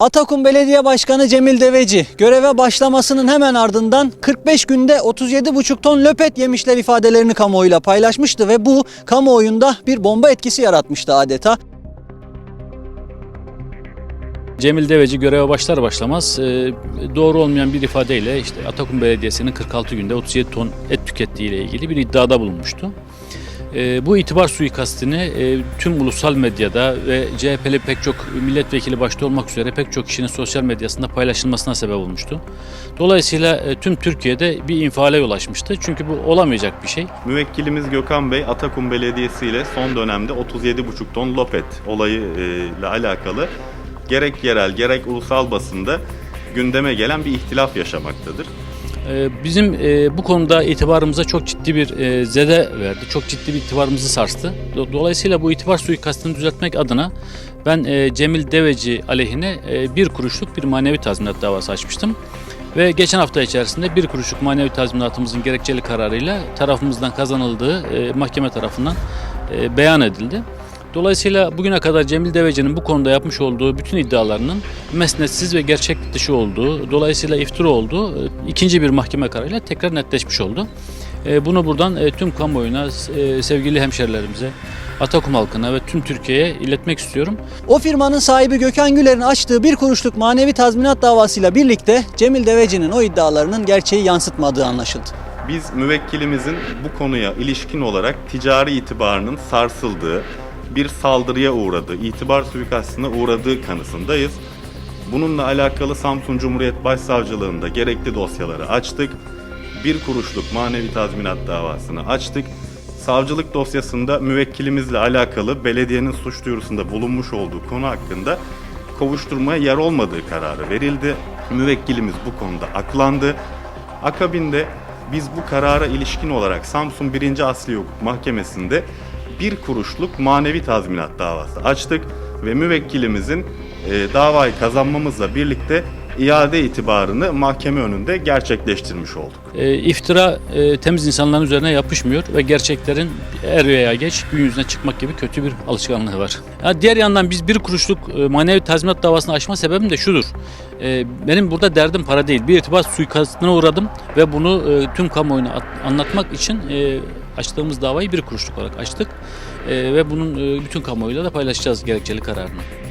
Atakum Belediye Başkanı Cemil Deveci göreve başlamasının hemen ardından 45 günde 37,5 ton löpet yemişler ifadelerini kamuoyuyla paylaşmıştı ve bu kamuoyunda bir bomba etkisi yaratmıştı adeta. Cemil Deveci göreve başlar başlamaz e, doğru olmayan bir ifadeyle işte Atakum Belediyesi'nin 46 günde 37 ton et tükettiği ile ilgili bir iddiada bulunmuştu. E, Bu itibar suikastini e, tüm ulusal medyada ve CHP'li pek çok milletvekili başta olmak üzere pek çok kişinin sosyal medyasında paylaşılmasına sebep olmuştu. Dolayısıyla e, tüm Türkiye'de bir infiale yol açmıştı. Çünkü bu olamayacak bir şey. Müvekkilimiz Gökhan Bey Atakum Belediyesi ile son dönemde 37,5 ton lopet olayıyla alakalı gerek yerel gerek ulusal basında gündeme gelen bir ihtilaf yaşamaktadır. Ee, Bizim e, bu konuda itibarımıza çok ciddi bir e, zede verdi. Çok ciddi bir itibarımızı sarstı. Do- Dolayısıyla bu itibar suikastını düzeltmek adına ben e, Cemil Deveci aleyhine bir kuruşluk bir manevi tazminat davası açmıştım. Ve geçen hafta içerisinde bir kuruşluk manevi tazminatımızın gerekçeli kararıyla tarafımızdan kazanıldığı mahkeme tarafından beyan edildi. Dolayısıyla bugüne kadar Cemil Deveci'nin bu konuda yapmış olduğu bütün iddialarının mesnetsiz ve gerçek dışı olduğu, dolayısıyla iftira olduğu e, ikinci bir mahkeme kararıyla tekrar netleşmiş oldu. E, Bunu buradan e, tüm kamuoyuna, sevgili hemşerilerimize, Atakum halkına ve tüm Türkiye'ye iletmek istiyorum. O firmanın sahibi Gökhan Güler'in açtığı bir kuruşluk manevi tazminat davasıyla birlikte Cemil Deveci'nin o iddialarının gerçeği yansıtmadığı anlaşıldı. Biz müvekkilimizin bu konuya ilişkin olarak ticari itibarının sarsıldığı, bir saldırıya uğradığı, itibar suikastına uğradığı kanısındayız. Bununla alakalı Samsun Cumhuriyet Başsavcılığında gerekli dosyaları açtık. Bir kuruşluk manevi tazminat davasını açtık. Savcılık dosyasında müvekkilimizle alakalı belediyenin suç duyurusunda bulunmuş olduğu konu hakkında kovuşturmaya yer olmadığı kararı verildi. Müvekkilimiz bu konuda aklandı. Akabinde biz bu karara ilişkin olarak Samsun 1. Asli Hukuk Mahkemesi'nde bir kuruşluk manevi tazminat davası açtık ve müvekkilimizin e, davayı kazanmamızla birlikte iade itibarını mahkeme önünde gerçekleştirmiş olduk. E, iftira e, temiz insanların üzerine yapışmıyor ve gerçeklerin er veya geç gün yüzüne çıkmak gibi kötü bir alışkanlığı var. Ya diğer yandan biz bir kuruşluk e, manevi tazminat davasını açma sebebim de şudur. E, benim burada derdim para değil. Bir irtibat suikastına uğradım ve bunu e, tüm kamuoyuna at- anlatmak için e, açtığımız davayı bir kuruşluk olarak açtık. E, ve bunun e, bütün kamuoyuyla da paylaşacağız gerekçeli kararını.